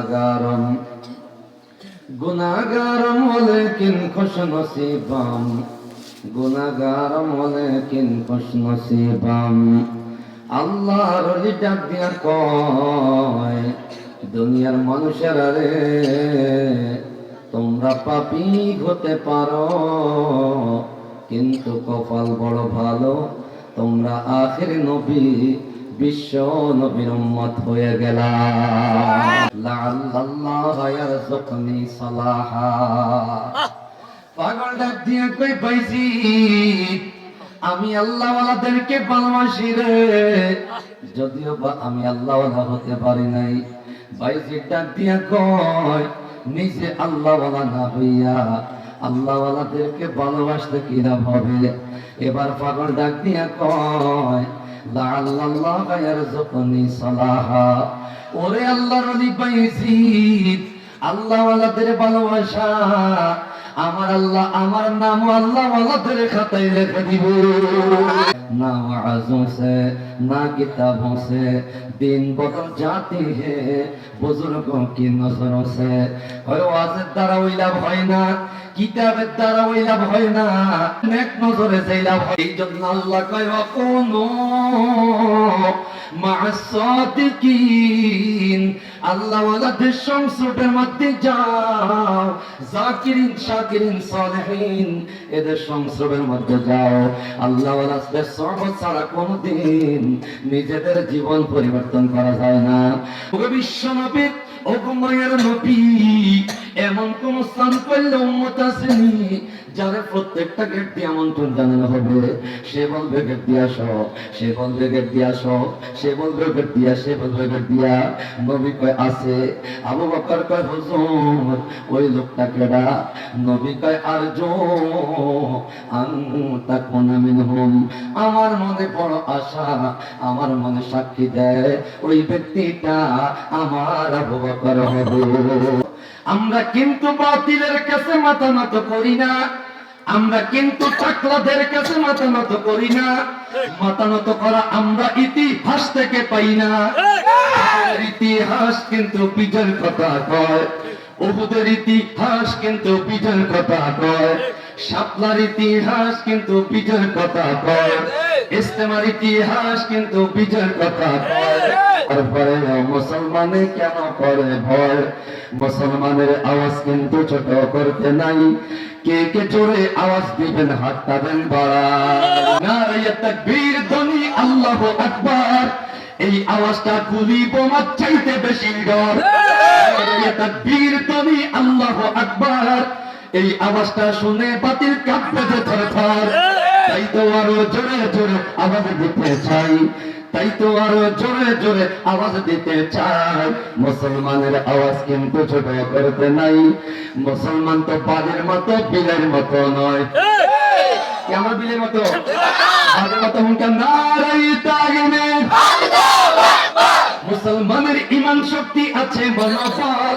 গুনাহগারম। গুনাহগারম ওয়ালাকিন খুশ নসিবাম গুনাহগারম ওয়ালাকিন খুশ নসিবাম আল্লাহর ডাক দিয়া কয়, দুনিয়ার মানুষেরা রে তোমরা পাপি হতে পারো, কিন্তু কপাল বড় ভালো। তোমরা আখের নবী বিশ্ব নবীর উম্মত হয়ে গেলা পাগল ডাক দিয়ে কই পাইছি? আমি আল্লাহওয়ালাদেরকে ভালোবাসি রে। যদিও বা আমি আল্লাহওয়ালা হতে পারি নাই। বাইজি ডাক দিয়া কয় নিজে আল্লাহওয়ালা না হইয়া আল্লাহওয়ালাদেরকে ভালোবাসতে কিনা হবে? এবার পাগল ডাক দিয়া কয় লাআল্লাল্লাহ ইয়ারযুকুনি সালাহা। ওরে আল্লাহর ওলি বাইজিদ আল্লাহ ভালোবাসা। আমার আল্লাহ, আমার নাম আল্লাহ খাতায় লিখে দিব। না ওয়াজও না কিতাবও দিন বদল জাতি হে, বুজুর্গ কি নজর সে ওই ওয়াজের দ্বারা ওই লাভ হয় না। কিতাবের দ্বারা ওই লাভ হয় না। নজরে লাভ হয়। এই জন্য আল্লাহ কয় সংসদের মধ্যে যাও। জাকিরিন শাকিরিন সালেহিন, এদের সংসদের মধ্যে যাও। আল্লাহ ওয়ালাদের সহবত ছাড়া কোনোদিন নিজেদের জীবন পরিবর্তন করা যায় না। বিশ্ব ওগো মায়ের নবী এমন কোন স্থান করলে উম্মত যারা প্রত্যেকটা গেট দিয়ে আমন্ত্রণ জানানো হবে, সে বলবে গেট দিয়ে আসো, সে বলবে গেট দিয়ে আসো, সে বলবে গেট দিয়া, সে বলবে গেট দিয়া। নবী কয়, আছে। আবু বকর কয়, হুজুর, ওই লোকটা কেডা? নবী কয় কুনা মিনহুম। আমার মনে বড় আশা, আমার মনে সাক্ষী দেয়, ওই ব্যক্তিটা আমার আবু বকর হবে। আমরা কিন্তু বাতিলের কাছে মাথা নত করি না। আমরা কিন্তু চাকলাদের কাছে মাথা নত করি না। মাথা নত করা আমরা ইতিহাস থেকে পাই না। ইতিহাস কিন্তু বিজয়ের কথা কয়। ওদের ইতিহাস কিন্তু বিজয়ের কথা কয়। শাপলার ইতিহাস কিন্তু বিজয়ের কথা কয়। ইস্তেমার ইতিহাস কিন্তু বিজয়ের কথা কয়। তারপরে মুসলমানে কেন করে ভয়? মুসলমানের আওয়াজ কিন্তু ছোট করতে নাই। কে কে জোরে আওয়াজ দিবেন, হাতটা দেন বাড়া নারায়ে ধ্বনি আল্লাহু আকবার। এই আওয়াজটা গুলি বোমার চাইতে বেশি ডর। তাকবীর, ধ্বনি আল্লাহু আকবার। এই আওয়াজটা শুনে বাতিল কাঁপবে যে থর থর তাই তো আরও জোরে জোরে আওয়াজ দিতে চাই। তাই তো আরও জোরে জোরে আওয়াজ দিতে চাই। মুসলমানের আওয়াজ কিন্তু ছোট করতে নাই। মুসলমান তো বাড়ির মতো বিলের মতো নয়। আমার বিলের মতো? বাড়ির মতো। হুঙ্কার নারাই তাগিনে মুসলমানের ইমান শক্তি আছে মনোবল।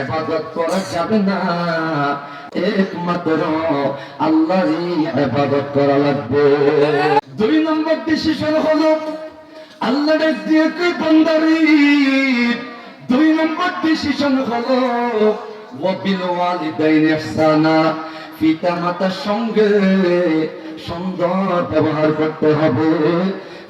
ইবাদত করা যাবে না। একমাত্র আল্লাহরই ইবাদত করা লাগবে। দুই নম্বর ডিসিশন হলো আল্লাহ দিয়ে বান্দারি? দুই নম্বর ডিসিশন হলো ওয়াবিল ওয়ালিদাইন ইহসানা পিতা মাতার সঙ্গে সুন্দর ব্যবহার করতে হবে।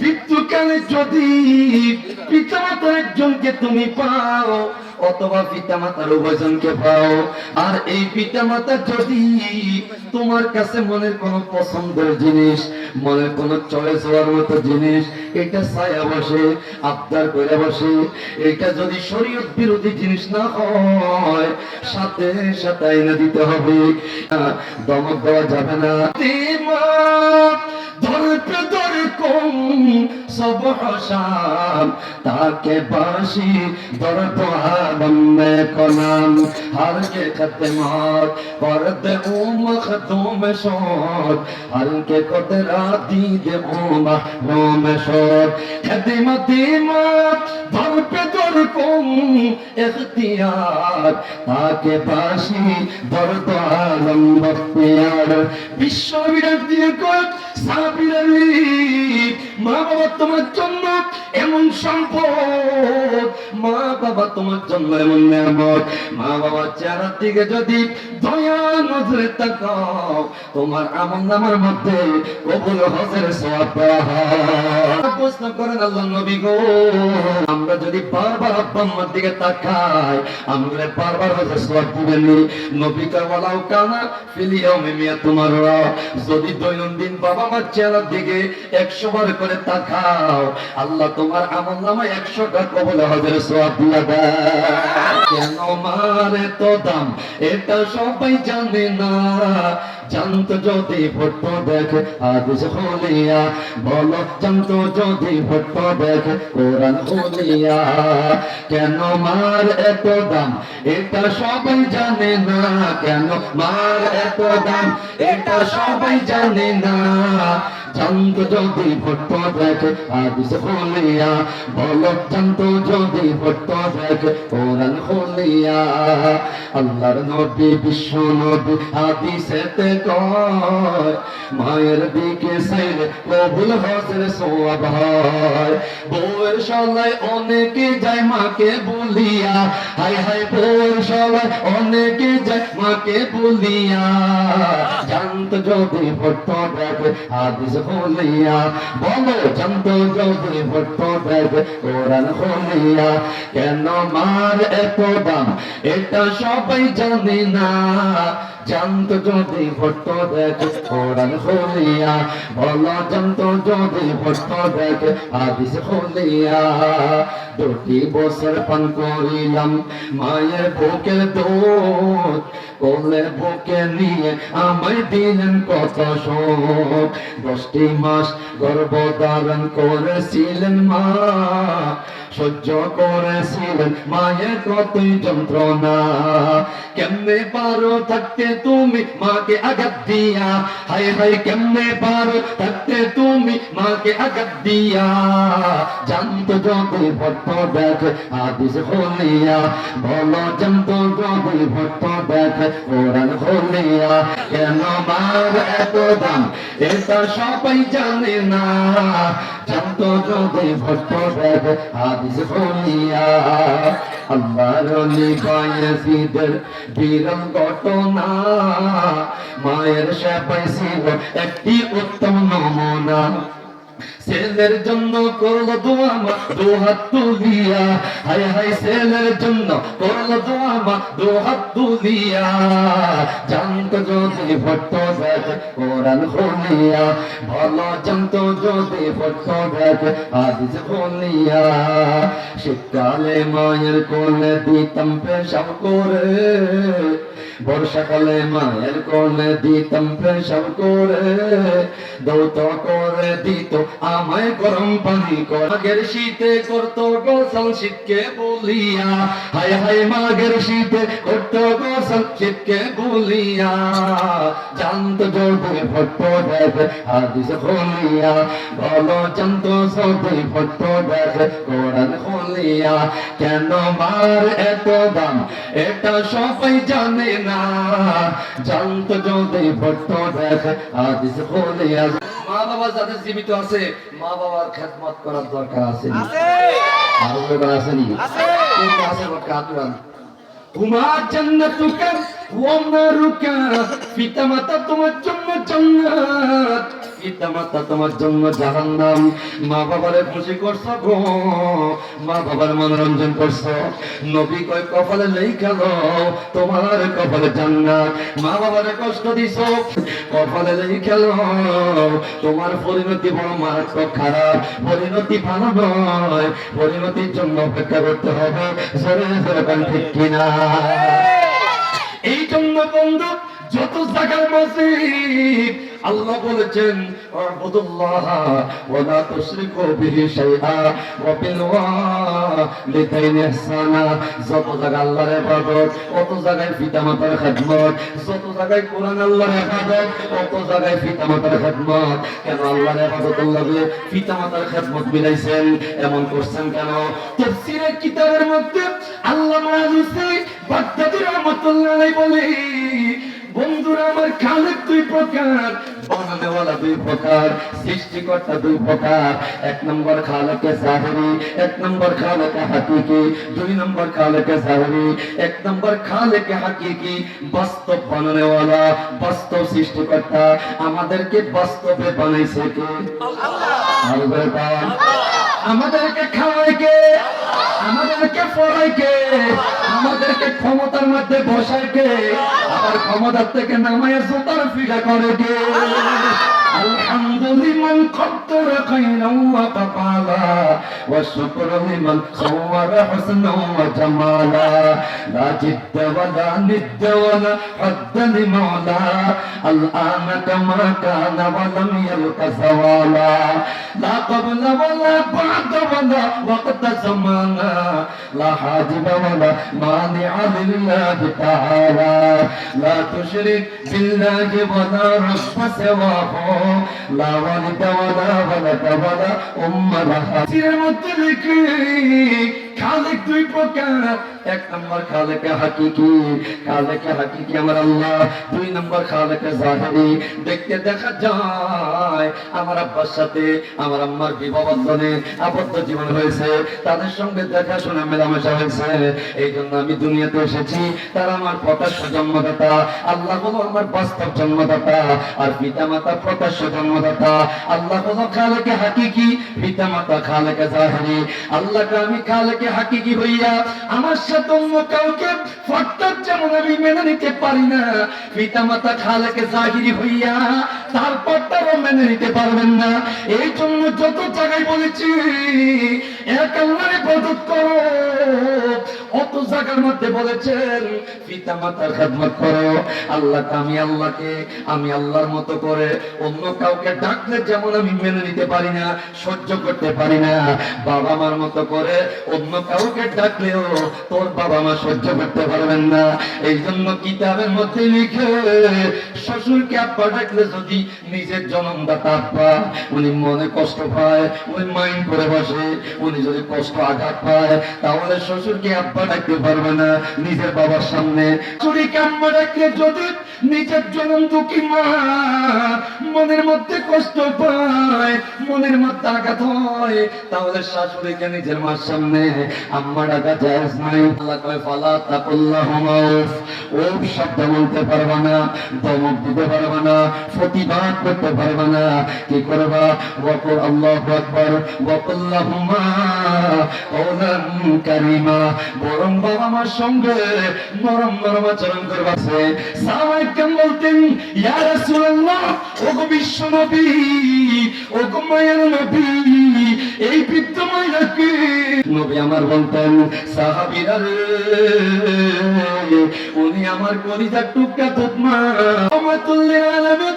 মৃত্যুকালে যদি পিতামাতার একজনকে তুমি পাও অথবা পিতা মাতার উভয়জনকে পাও। আর এই পিতা মাতা যদি তোমার কাছে মনের কোনো পছন্দের জিনিস, মনের কোনো চয়েস হওয়ার মতো জিনিস, এটা ছায়া বসে, আবদার করে বসে, এটা যদি শরীয়ত বিরোধী জিনিস না হয়, সাথে সাথে আইনা দিতে হবে। দমক দেওয়া যাবে না। ধরতে ধরে কম صبح شام تاکہ باشی درد عالم میں کنم ہر کے خدمات ورد اوم خدوم شد ہر کے قدرات دید اوم احلوم شد خدمتی مات بھر پہ درکم اختیار تاکہ باشی درد عالم بختیار بشو بیرد دیکھت سابر علی মা বাবা তোমার জন্য এমন সম্পদ। মা বাবা তোমার জন্য এমন নিয়ামত মা বাবার চেহারার দিকে যদি দয়া নজরে তাকাও, তোমার আমল নামার মধ্যে কবুল হজের হয় প্রশ্ন করেন আল্লাহ নবী গো, আমরা যদি বারবার আব্বা আম্মার দিকে তাকাই, আমরা বারবার হজের সওয়াব দিবেন নবী কা ওয়ালাউ কানা ফিল ইয়াউমি মিয়াতুমার যদি দৈনন্দিন বাবা মার চেহারার দিকে একশো বার করে তাকাও। আল্লাহ তোমার আমল নামায় একশোটা কবলে হজের সওয়াব দিয়া কেন মারে তো দাম? এটা সবাই জানে না। জানতো যদি ফটো দেখে, হাদিস হলিয়া বলো, জানতো যদি ফটো দেখে, কোরআন হলিয়া কেন মার এত দাম? এটা সবাই জানে না। কেন মার এত দাম? এটা সবাই জানে না। জানতো যদি ফটো দেখে হাদিস হলিয়া বলো জানতো যদি ফটো দেখে কোরআন হলিয়া। আল্লাহর নবী, বিশ্ব নবী হাদিসেতে কয়, মায়ের দিকে সাইলে কবুল হজের সোয়াব বউয়ের সলায় অনেকে যায় মাকে বলিয়া হাই হাই বউয়ের সলায় অনেকে যায় মাকে বলিয়া। জানত যদি ফটো দেখে হাদিস হলিয়া বলো জানত যদি ফটো দেখে কোরআন হলিয়া কেন মার এত দাম? এটা সবাই জানে না। জানত যদি ফটো দেখে কোরআন হলিয়া বলো জানত যদি ফটো দেখে হাদিস হলিয়া দুটি বছর পান করিলাম, মায়ের বুকের দুধ কোলে বুকে নিয়ে আমায় দিলেন কত শোক। দশটি মাস গর্ভ ধারণ করেছিলেন মা, সহ্য করেছিলেন মায়ের কতই যন্ত্রণা। কেমনে পারো থাকতে তুমি মাকে আঘাত দিয়া? হাই হাই কেমনে পারো থাকতে তুমি মাকে আঘাত দিয়া? জানতো যদি ভট্ট দেখে আদিস হলিয়া, বলো জানতো যদি ভট্ট দেখে কোরআন হলিয়া। কেন মার এত দাম এটা সবাই জানে না। জানতো যদি ভট্ট দেখে আদিস হলিয়া আল্লাহর লিবাইয়াসিদের বিরল ঘটনা। মায়ের সেবাই ছিল একটি উত্তম নমুনা। ছেলের জন্য করল দোয়া মা দু হাত তুলিয়া। হায় হায় ছেলের জন্য করল দোয়া মা দু হাত তুলিয়া। জানত যদি ভট্ট দেখে, কোরআন খুলিয়া। ভালো জানত যদি ভট্ট দেখে আদিজ খুলিয়া। শীতকালে মায়ের কোলে দিতাম পেশাব করে। বর্ষাকালে মায়ের কোলে দিতাম পেশাব করে। দৌত করে দিত আমায় গরম পানি করাগের শীতে করত গোসল শীতকে বলিয়া। হায় হায় মাগের শীতে করত গোসল শীতকে বলিয়া। জানত যদি ভট্ট দেখে হাদিস খুলিয়া বলো জানত যদি ভট্ট দেখে কোরআন খুলিয়া। কেন মার এত দাম? এটা সবাই জানে না। জানত যদি ভট্ট দেখে হাদিস খুলিয়া। মা বাবা যাদের জীবিত আছে মা বাবার খেদমত করার দরকার আছে আরও ব্যাপার আছে নি? কোনটা আছে বটকা আতুরান হুমা জান্নাতুকা তোমার তোমার খুশি করছ মনোরঞ্জন করছ। নবী কয়, কপালে নেই খেল তোমার কপালে জান্নাত। মা বাবারে কষ্ট দিছো, কপালে নেই খেল তোমার পরিণতি বড় মারাত্মক খারাপ। পরিণতি ভালো নয়, পরিণতির জন্য অপেক্ষা করতে হবে। জোরে কান ঠিক কিনা? বন্ধু যত জায়গার মসজিদ আল্লাহ বলেছেন মিলাইছেন? এমন করছেন কেন? কিতাবের মধ্যে আল্লাহ বলে বন্ধুরা আমার খালেক দুই প্রকার বানানেওয়ালা দুই প্রকার সৃষ্টিকর্তা দুই প্রকার। এক নম্বর খালেকে জাহেরি এক নম্বর খালেকে হাকিকি দুই নম্বর খালেকে জাহেরি এক নম্বর খালেকে হাকিকি। বাস্তব বানানেওয়ালা বাস্তব সৃষ্টিকর্তা আমাদেরকে বাস্তবে বানাইছে কে? আল্লাহ। আল্লাহ। আমাদেরকে খাওয়ায় কে আমাদেরকে পড়ায় কে আমাদেরকে ক্ষমতার মধ্যে বসায় কে আবার ক্ষমতার থেকে নামায় সুতার ফিরা করে কে الحمد لمن قدر خيرا وقطعنا والشكر لمن صور حسنا وجمالا. لا جد ولا ند ولا حد لمولى الآن كما كان ولم يلق زوالا. لا قبل ولا بعد ولا وقت زمانا لا حاجب ولا مانع لله تعالى لا تشرك بالله ولا رب سواه. لا ولد ولا بنت ولا أم لها খালেক দুই প্রকার। এক নম্বর খালেকে হাকিকি। খালেকে হাকিকি আমার আল্লাহ। দুই নম্বর খালেকে জাহেরি। দেখতে দেখা যায়, আমার আব্বার সাথে আমার আম্মার বিবাহ বন্ধনে আবদ্ধ জীবন হয়েছে। তাদের সঙ্গে দেখাশোনা মেলামেশা হয়েছে। এই জন্য আমি দুনিয়াতে এসেছি। তারা আমার প্রকাশ্য জন্মদাতা। আল্লাহ হলো আমার বাস্তব জন্মদাতা আর পিতা মাতা প্রকাশ্য জন্মদাতা। আল্লাহ হলো খালেকে হাকিকি পিতা মাতা খালেকে জাহেরি। আল্লাহকে আমি খালেকে হাকিকি হইয়া আমার সাথে অন্য কাউকে ফটার যেমন আমি মেনে নিতে পারি না। পিতা মাতা খালেকে জাহিরি হইয়া তারপরটাও মেনে নিতে পারবেন না। এই জন্য যত জায়গায় বলেছি, এক আল্লাহরে করো। অত জায়গার মধ্যে বলেছেন, পিতা মাতার খেদমত করো। আল্লাহকে আমি আল্লাহকে, আমি আল্লাহর মতো করে অন্য কাউকে ডাকলে যেমন আমি মেনে নিতে পারি না, সহ্য করতে পারি না। বাবা মার মতো করে অন্য কাউকে ডাকলেও তোর বাবা মা সহ্য করতে পারবেন না। এই জন্য কিতাবের মধ্যে লিখে শ্বশুরকে আব্বা ডাকলে যদি নিজের জনমদাতা আব্বা, উনি মনে কষ্ট পায়, উনি মাইন্ড করে বসে, উনি যদি কষ্ট আঘাত পায়, তাহলে শ্বশুরকে আব্বা ডাকতে পারবে না নিজের বাবার সামনে। চুরিকে আম্মা ডাকলে যদি নিজের জনম দুঃখী মা মনের মধ্যে কষ্ট পায়, মনের মধ্যে আঘাত হয়, তাহলে শাশুড়িকে নিজের মার সামনে আম্মা ডাকা নাই। আল্লাহ কয়, ফালা তাকুল্লাহুমা উফ উফ শব্দ বলতে পারবে না দমক দিতে পারবে না, প্রতিবাদ করতে পারবে না। কি করবা? ওয়াকুল আল্লাহু আকবার। কওলান কারীমা। বরং বাবা মার সঙ্গে নরম নরম আচরণ করবা সে সাহাবায়ে বলতেন, ইয়া রাসূলুল্লাহ, ওগো বিশ্ব নবী ওগো মায়ের নবী, এই বৃদ্ধ মহিলাকে নবী আমার বলতেন, সাহাবীরা উনি আমার কলিজার টুকরা তুতমা রহমাতুল্লিল আলামিন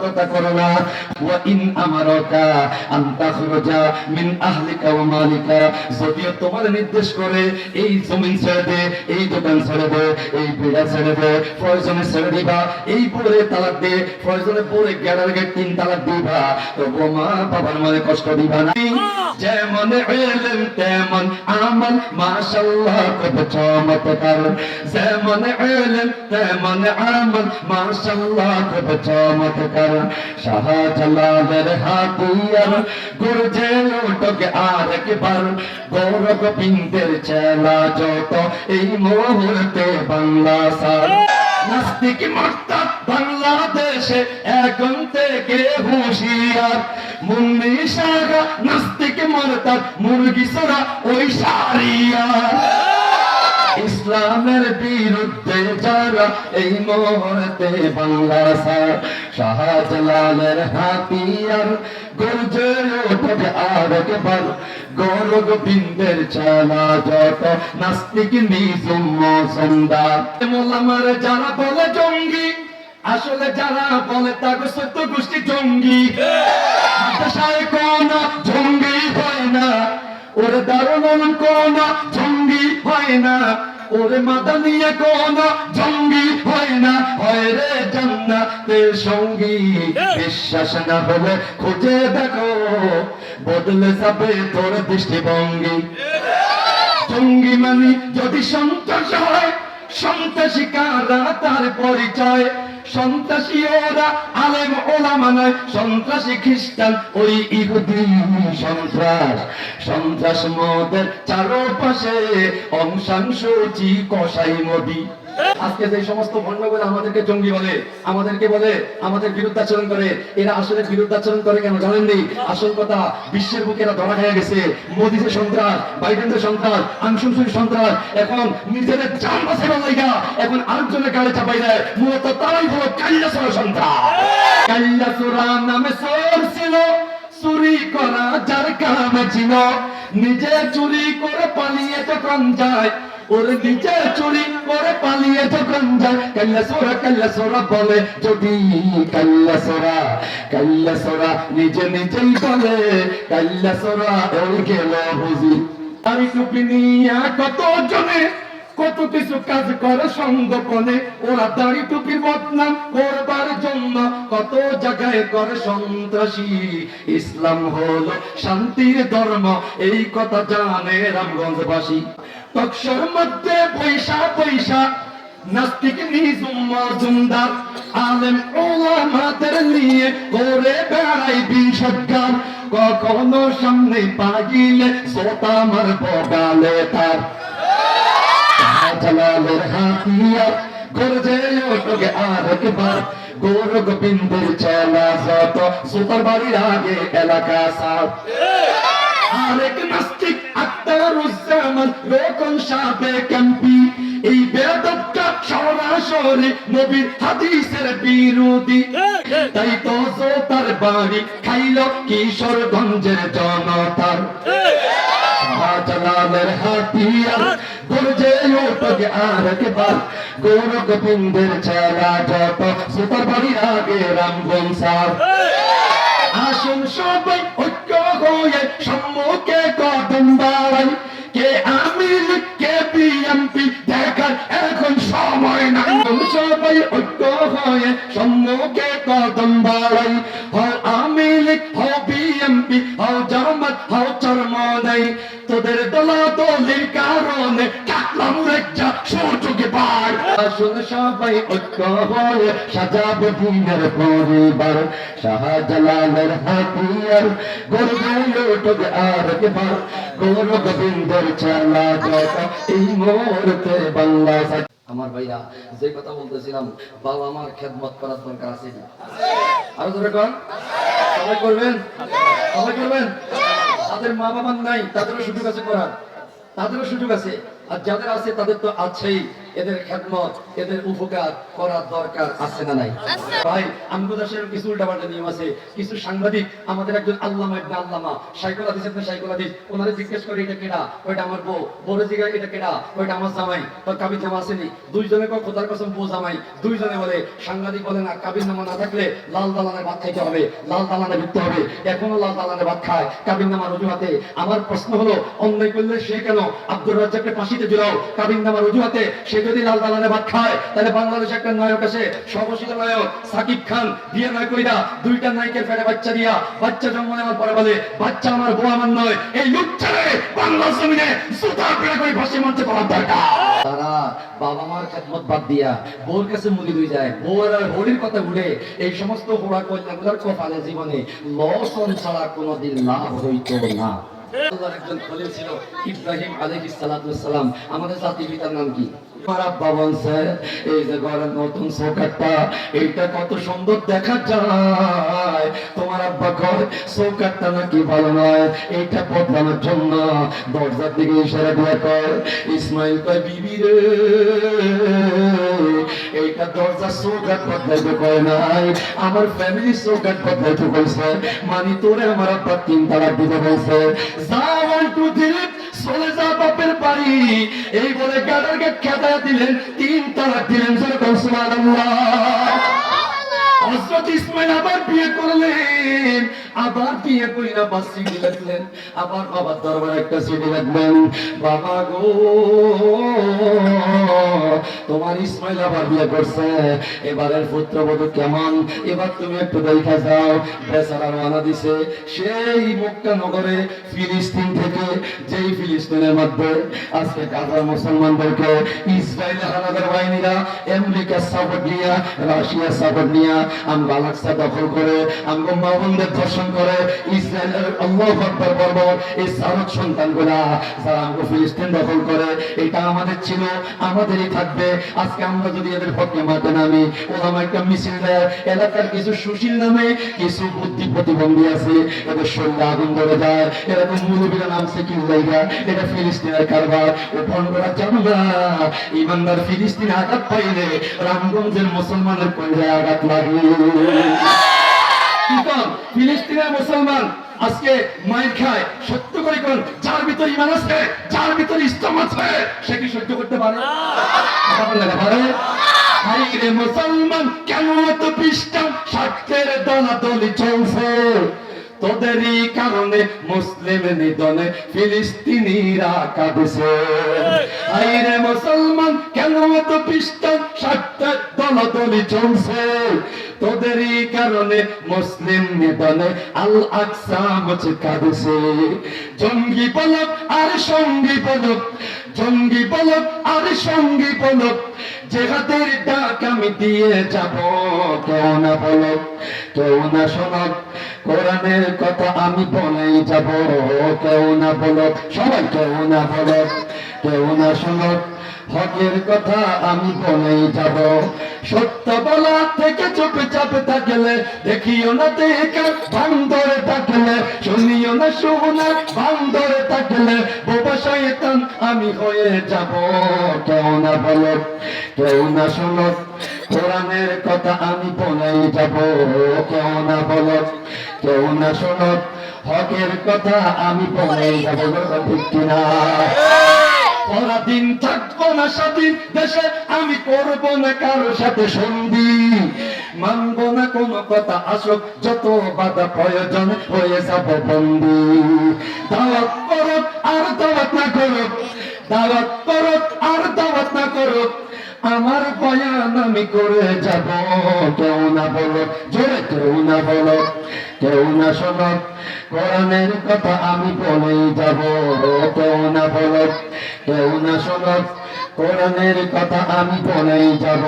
বাধ্যতা করো না। ওয়া ইন আমারাকা মিন আহলিকা ওয়া মালিকা। যদিও তোমার নির্দেশ করে এই জমিন ছেড়ে দে, এই দোকান ছেড়ে দে, এই বিড়া ছেড়ে দে প্রয়োজনে ছেড়ে দিবা, এই পরে তালাক দে প্রয়োজনে পরে গেড়ার গেট তিন তালাক দিবা। তবু মা বাবার মনে কষ্ট দিবা না। যেমন এলেন তেমন আমল মাশাল্লাহ কত চমৎকার। যেমন এলেন তেমন আমল মাশাল্লাহ কত চমৎকার। শাহজালালের হাতিয়ার, গুরজে লোটকে আর একবার গৌরব বিন্দের চেলা যত এই মুহূর্তে বাংলা সার। নাস্তিক মার্তা বাংলাদেশে এখন থেকে হুঁশিয়ার। মুন্নি সাগা, নাস্তিক মার্তা মুরগি সরা ওই সারিয়ার। ইসলামের বিরুদ্ধে যারা এই মুহূর্তে বাংলা সার শাহজালালের হাতিয়ার গর্জে ওঠে আর একবার গৌরব বিন্দের চালা যত নাস্তিক নিজম মোলামার যারা বলে জঙ্গি, আসলে যারা বলে তাকে সত্য গোষ্ঠী জঙ্গি। কোন জঙ্গি হয় না, ওরে দারুণ কোন জঙ্গি হয় না। ওরে মাদানিয়া কোন জঙ্গি হয় না হয় রে জান্নাতের সঙ্গী। বিশ্বাস না হলে খুঁজে দেখো বদলে যাবে তোর দৃষ্টিভঙ্গি। জঙ্গি মানে যদি সন্তোষ হয় সন্তোষী কারা তার পরিচয়। সন্ত্রাসী ওরা আলেম ওলামা নয়, সন্ত্রাসী খ্রিস্টান, ওই ইহুদি সন্ত্রাস। সন্ত্রাস মদের চারপাশে অংশাংশ চি কষাই মোদি আজকে যে সমস্ত ভণ্ডগুলো আমাদেরকে জঙ্গি বলে, আমাদেরকে বলে, আমাদের বিরুদ্ধাচরণ করে, এরা আসলে বিরুদ্ধাচরণ করে কেন জানেননি? আসল কথা, বিশ্বের বুকে এরা ধরা খেয়ে গেছে। মোদি যে সন্ত্রাস বাইডেন যে সন্ত্রাস আংশুসুর সন্ত্রাস, এখন নিজেদের জান বাঁচাবার লাইগা এখন আরেকজনের গাড়ি চাপাই দেয়। মূলত তারাই হলো কাল্লাসোরা সন্ত্রাস। কাল্লাসোরা নামে সোর ছিল, চুরি করা যার কাম ছিল। নিজে চুরি করে পালিয়ে যখন যায় ওরে নিজে চুরি করে পালিয়ে যখন যায় কাল্লা সোরা কাল্লা সোরা বলে, যদি কাল্লা সোরা কাল্লা সোরা নিজে নিজেই বলে কাল্লা সোরা ওই গেল বুঝি আমি টুপি নিয়া কত জনে, কত কিছু কাজ করে সঙ্গপনে। ওরা দাড়ি টুপির বদনাম করবার জন্য কত জায়গায় করে সন্ত্রাসী। ইসলাম হলো শান্তির ধর্ম, এই কথা জানে রামগঞ্জবাসী। তৎসর মধ্যে পয়সা পয়সা নাস্তিক নিজুম মজুমদার, আলেম ওলামাদের নিয়ে করে বেড়াই বিষজ্ঞান। কখনো সামনে পাগিলে সোতা মার বগালে তার। জালালের হাতিয়ার, গর্জে ওঠে আর একবার গৌর গোবিন্দের চেলা যত সুতার বাড়ির আগে এলাকা সাপ আরেক নাস্তিক আক্তারুজ্জামান রোকন সাবে ক্যাম্পি? এই বেদবটা সরাসরি নবীর হাদিসের বিরোধী। তাই তো তার বাড়ি খাইল কিশোরগঞ্জের জনতার। শাহজালালের হাতিয়ার গর্জে ওঠে আর একবার গৌর গোবিন্দের চেলা যত সুতার বাড়ির আগে রামগঞ্জ সাপ আসুন সবাই ঐক্য হয়ে সম্মুখে কদম বাড়াই। কে আমির, কে বিএমপি, দেখার এখন সময় নাই। সবাই ঐক্য হয়ে সম্মুখে কদম বাড়াই। হও আমির, হও বিএমপি, হও জামাত, হও চরমনাই। তোদের দলা দলির কারণে আমার ভাইয়া যে কথা বলতেছিলাম, বাবা আমার খেদমত করার দরকার আছে আরও ধরে কন। সবাই করবেন? তাদের মা বাবার নাই, তাদেরও সুযোগ আছে করার। তাদেরও সুযোগ আছে। আর যাদের আছে তাদের তো আছেই। এদের খেদমত এদের উপকার করার দরকার আছে না নাই? ভাই আমগুদাসের কিছু উল্টাপাল্টা নিয়ম আছে। কিছু সাংবাদিক আমাদের একজন আল্লামা ইবনে আল্লামা সাইকুল হাদিস ইবনে সাইকুল হাদিস ওনারে জিজ্ঞেস করে এটা কেডা? ওইটা আমার বউ। বড় জিজ্ঞাসা এটা কেডা? ওইটা আমার জামাই। তোর কাবির নামা আসেনি দুইজনে কয় খোদার কসম বউ জামাই। দুইজনে বলে সাংবাদিক বলে না কাবির নামা না থাকলে লাল দালানে ভাত খাইতে হবে। লাল দালানে ঢুকতে হবে। এখনও লাল দালানে ভাত খায়। কাবির নামার অজুহাতে। আমার প্রশ্ন হলো অন্যায় করলে সে কেন? আব্দুর রাজ্জাককে ফাঁসিতে ঝুলাও কাবির নামার অজুহাতে সে যদি লাল দালানে ভাত খায়, তাহলে বাংলাদেশে একটা নায়ক আছে সর্বশীল নায়ক, সাকিব খান, বিয়ে নয় কইরা দুইটা নায়কের ফেরে বাচ্চা দিয়া, বাচ্চা জন্ম নেওয়ার পরে বলে, বাচ্চা আমার বউ আমার নয়, এই লুচ্চারে বাংলা জমিনে সুতার পেড়া করে ফাঁসি মঞ্চে পাওয়ার দরকার। তারা বাবা মার খেদমত বাদ দিয়া বউর কাছে মুড়ি হয়ে যায় বউর আর হরির কথা উঠে এই সমস্ত হোড়া কল্যাণগুলোর কপালে জীবনে লসন ছাড়া কোনোদিন লাভ হইতো না। আল্লাহর একজন খলিল ছিল, ইব্রাহিম আলাইহিস সালাম। আমাদের জাতি পিতার নাম কি? এইটা দরজার দিকে ইশারা ইসমাইল কয়, বিবি রে, এইটা দরজা চৌকাট বদলাইতে কয় নাই, আমার ফ্যামিলি চৌকাট বদলাইতে কইছে, মানি তোরে আমার আব্বা তিন তালাক দিতে টু দিলীপ চলে যা বাপের বাড়ি এই বলে গাড়ারকে খেতা দিলেন তিন তালাক দিলেন যেরকম সুবহানাল্লাহ। হযরত ইসমাইল আবার বিয়ে করলেন, আবার বিয়ে কইরা আবার বাবার একটা বাবা গো, তোমার ইসমাইল আবার বিয়ে করছে, এবারের কেমন? এবার তুমি একটু দেখা যাও বেচারা রওনা দিছে। সেই মক্কা নগরে ফিলিস্তিন থেকে, যেই ফিলিস্তিনের মধ্যে আজকে গাজার মুসলমানদেরকে ইসরায়েল হানাদার বাহিনীরা, আমেরিকার সাপোর্ট নিয়ে, রাশিয়ার সাপোর্ট নিয়ে আমরা আলাক্সা দখল করে করে ইসরায়েলের এই সারক সন্তানগুলা যারা ফিলিস্তিন দখল করে, এটা আমাদের ছিল, আমাদেরই থাকবে। আজকে আমরা যদি এদের মাঠে নামি মিছিল দেয়, এলাকার কিছু সুশীল নামে কিছু বুদ্ধি প্রতিবন্ধী আছে, এদের শরীরে আগুন ধরে যায়। মুরুবীরা জায়গা এটা ফিলিস্তিনের কারবার। ও ইমানদার আঘাত পাইলে রামগঞ্জের মুসলমানের কইলে আঘাত লাগে কি কন? ফিলিস্তিনের মুসলমান আজকে মাইর খায় সত্য করে কোন যার ভিতর ইমান আছে যার ভিতর ইসলাম আছে সে কি সহ্য করতে পারে? পারে? মুসলমান কেন এত পৃষ্ঠা স্বার্থের দলাদলি চলছে তোদেরই কারণে মুসলিম নিধনে ফিলিস্তিনিরা কাঁদছে। হাই রে মুসলমান, কেন এত পৃষ্ঠা স্বার্থের দলাদলি চলছে। তোদেরই কারণে মুসলিম নিধনে আল আকসা মুছে কাঁদছে। জঙ্গি পলক আর সঙ্গী পলক, জঙ্গি পলক আর সঙ্গী পলক জেহাদের ডাক আমি দিয়ে যাব, কেউ না বলক, কেউ না শোনক। কোরআনের কথা আমি বলেই যাব, কেউ না বলো সবাই কেউ না বলো কেউ না শোনক। হকের কথা আমি বলেই যাব। সত্য বলা থেকে চুপে চাপে থাকলে, দেখিও না দেখে বান্দরে থাকলে, শুনিও না শোনা বান্দরে থাকলে, বোবা শয়তান আমি হয়ে যাব। কেউ না বলো কেউ না শোনো কোরআনের কথা আমি বলেই যাব। কেউ না বলো কেউ না শোনো হকের কথা আমি বলেই যাব। ঠিক কিনা? পরাদিন থাকব না স্বাধীন দেশে, আমি করব না কারোর সাথে সন্ধি। মানবো না কোনো কথা আসুক যত বাধা প্রয়োজন হয়ে যাব বন্দি দাওয়াত করো আর দাওয়াত না করো দাওয়াত করো আর দাওয়াত না করো আমার বয়ান আমি করে যাব। কেউ না বলো, জোরে কেউ না বলো। কেউ না শোনো কোরআনের কথা আমি বলেই যাব কেউ না বলো কেউ না শোনো কোরআনের কথা আমি বলেই যাব।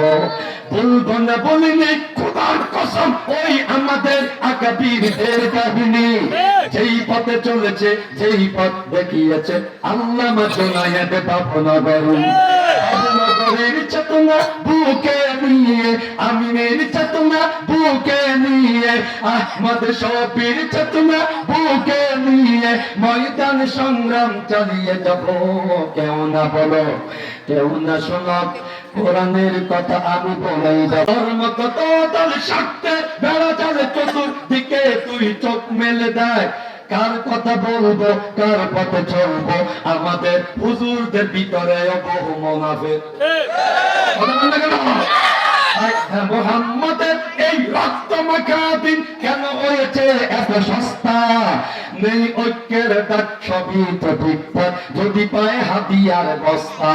বলব না বলিনি খোদার কসম ওই আমাদের আকাবিরদের কাহিনী। যেই পথে চলেছে যেই পথ দেখিয়েছে আল্লাহ পাপনগর পাপনগরের চেতনা বুকে নিয়ে, আমিনের চেতনা বুকে নিয়ে, আহমদ শফির চেতনা বুকে নিয়ে, ময়দান সংগ্রাম চালিয়ে যাব। কেউ না বলো, কেউ না শোনো কোরআনের কথা আমি বলেই যাব। ধর্ম কত দল স্বার্থে বেড়া চলে চতুর্দিকে তুই চোখ মেলে দেয়। কার কথা বলব, কার পথে চলবো, আমাদের হুজুরদের ভিতরে বহু কেন? আর মোহাম্মদের এই রক্ত মাখা দিন কেন হয়েছে? এত সস্তা। নেই ঐক্যের সবই তো ঠিক যদি পায় হাতিয়ার বস্তা।